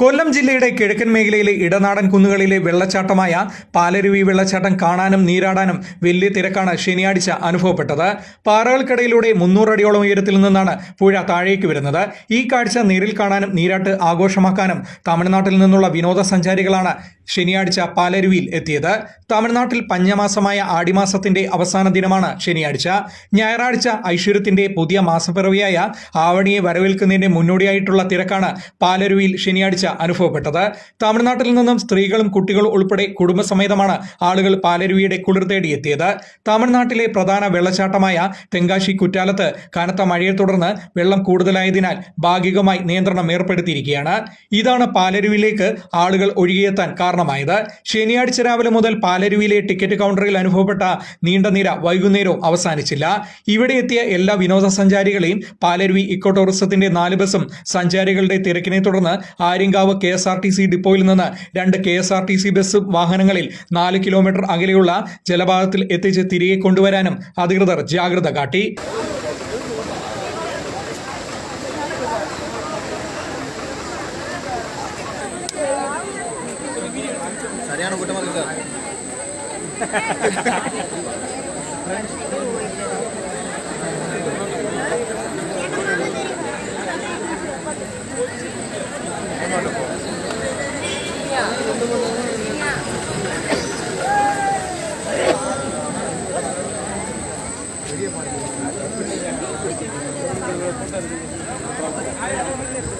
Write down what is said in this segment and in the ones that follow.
കൊല്ലം ജില്ലയുടെ കിഴക്കൻ മേഖലയിലെ ഇടനാടൻ കുന്നുകളിലെ വെള്ളച്ചാട്ടമായ പാലരുവി വെള്ളച്ചാട്ടം കാണാനും നീരാടാനും വലിയ തിരക്കാണ് ശനിയാഴ്ച അനുഭവപ്പെട്ടത്. പാറകൾക്കിടയിലൂടെ മുന്നൂറടിയോളം ഉയരത്തിൽ നിന്നാണ് പുഴ താഴേക്ക് വരുന്നത്. ഈ കാഴ്ച നേരിൽ കാണാനും നീരാട്ട് ആഘോഷമാക്കാനും തമിഴ്നാട്ടിൽ നിന്നുള്ള വിനോദസഞ്ചാരികളാണ് ശനിയാഴ്ച പാലരുവിയിൽ എത്തിയത്. തമിഴ്നാട്ടിൽ പഞ്ഞമാസമായ ആടിമാസത്തിന്റെ അവസാന ദിനമാണ് ശനിയാഴ്ച. ഞായറാഴ്ച ഐശ്വര്യത്തിന്റെ പുതിയ മാസപ്പിറവിയായ ആവണിയെ വരവേൽക്കുന്നതിന്റെ മുന്നോടിയായിട്ടുള്ള തിരക്കാണ് പാലരുവിയിൽ ശനിയാഴ്ച അനുഭവപ്പെട്ടത്. തമിഴ്നാട്ടിൽ നിന്നും സ്ത്രീകളും കുട്ടികളും ഉൾപ്പെടെ കുടുംബസമേതമാണ് ആളുകൾ പാലരുവിയുടെ കുളിർ തേടി എത്തിയത് തമിഴ്നാട്ടിലെ പ്രധാന വെള്ളച്ചാട്ടമായ തെങ്കാശി കുറ്റാലത്ത് കനത്ത മഴയെ തുടർന്ന് വെള്ളം കൂടുതലായതിനാൽ ഭാഗികമായി നിയന്ത്രണം ഏർപ്പെടുത്തിയിരിക്കുകയാണ്. ഇതാണ് പാലരുവിലേക്ക് ആളുകൾ ഒഴുകിയെത്താൻ കാരണമായത് ശനിയാഴ്ച രാവിലെ മുതൽ പാലരുവിയിലെ ടിക്കറ്റ് കൗണ്ടറിൽ അനുഭവപ്പെട്ട നീണ്ട നിര വൈകുന്നേരവും അവസാനിച്ചില്ല. ഇവിടെ എത്തിയ എല്ലാ വിനോദസഞ്ചാരികളെയും പാലരുവി ഇക്കോ ടൂറിസത്തിന്റെ നാല് ബസും സഞ്ചാരികളുടെ തിരക്കിനെ തുടർന്ന് Aryankavu K S R T C ഡിപ്പോയിൽ നിന്ന് രണ്ട് K S R T C bus വാഹനങ്ങളിൽ നാല് കിലോമീറ്റർ അകലെയുള്ള ജലപാതത്തിൽ എത്തിച്ച് തിരികെ കൊണ്ടുവരാനും അധികൃതർ ജാഗ്രത കാട്ടി.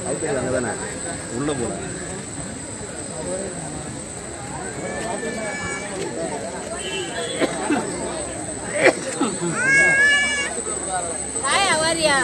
அங்கே தானே உள்ளே போகிறேன் பாரியா?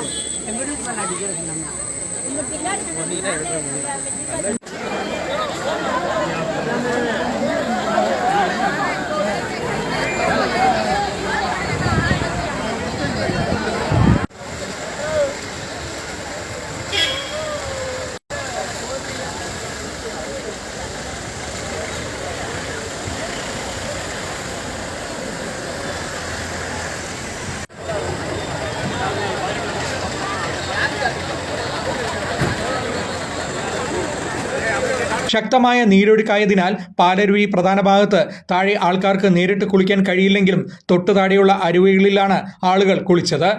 ശക്തമായ നീരൊഴുക്കായതിനാൽ പാലരുവി പ്രധാന ഭാഗത്ത് താഴെ ആൾക്കാർക്ക് നേരിട്ട് കുളിക്കാൻ കഴിയില്ലെങ്കിലും തൊട്ടു താഴെയുള്ള അരുവികളിലാണ് ആളുകൾ കുളിച്ചത്.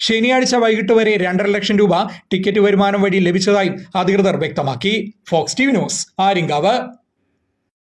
ശനിയാഴ്ച വൈകിട്ട് വരെ രണ്ടര ലക്ഷം രൂപ ടിക്കറ്റ് വരുമാനം വഴി ലഭിച്ചതായി അധികൃതർ വ്യക്തമാക്കി. Fox T news Aryankavu.